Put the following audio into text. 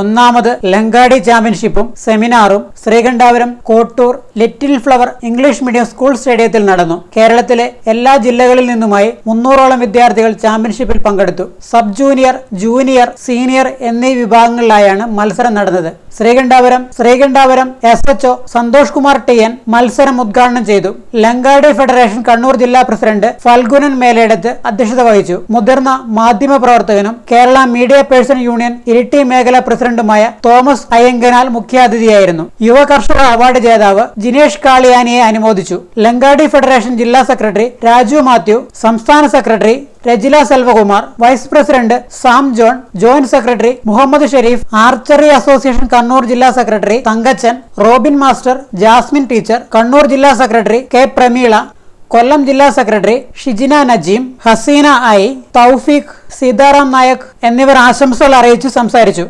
ഒന്നാമത് ലങ്കാടി ചാമ്പ്യൻഷിപ്പും സെമിനാറും Sreekandapuram Kottur Little Flower English Medium School സ്റ്റേഡിയത്തിൽ നടന്നു. കേരളത്തിലെ എല്ലാ ജില്ലകളിൽ നിന്നുമായി മുന്നൂറോളം വിദ്യാർത്ഥികൾ ചാമ്പ്യൻഷിപ്പിൽ പങ്കെടുത്തു. സബ് ജൂനിയർ ജൂനിയർ സീനിയർ എന്നീ വിഭാഗങ്ങളിലായാണ് മത്സരം നടന്നത്. Sreekandapuram Sreekandapuram S H Santhosh Kumar T N മത്സരം ഉദ്ഘാടനം ചെയ്തു. ലങ്കാടി ഫെഡറേഷൻ കണ്ണൂർ ജില്ലാ പ്രസിഡന്റ് ഫൽഗുനൻ മേലേടത്ത് അധ്യക്ഷത വഹിച്ചു. മുതിർന്ന മാധ്യമ പ്രവർത്തകനും Kerala media person union Iritty മേഖല പ്രസിഡന്റുമായ തോമസ് അയ്യങ്കനാൽ മുഖ്യാതിഥിയായിരുന്നു. യുവ കർഷക അവാർഡ് ജേതാവ് ജിനേഷ് കാളിയാനിയെ അനുമോദിച്ചു. ലങ്കാടി ഫെഡറേഷൻ ജില്ലാ സെക്രട്ടറി രാജു മാത്യു സംസ്ഥാന secretary Rajila Selvakumar vice president Sam John joint secretary Muhammad Sharif archery association Kannur ജില്ലാ secretary Thankachan Robin master Jasmine teacher Kannur ജില്ലാ സെക്രട്ടറി കെ പ്രമീള കൊല്ലം ജില്ലാ സെക്രട്ടറി ഷിജിന നജീം ഹസീന ഐ തൗഫീഖ് സീതാറാം നായക് എന്നിവർ ആശംസകൾ അറിയിച്ചു സംസാരിച്ചു.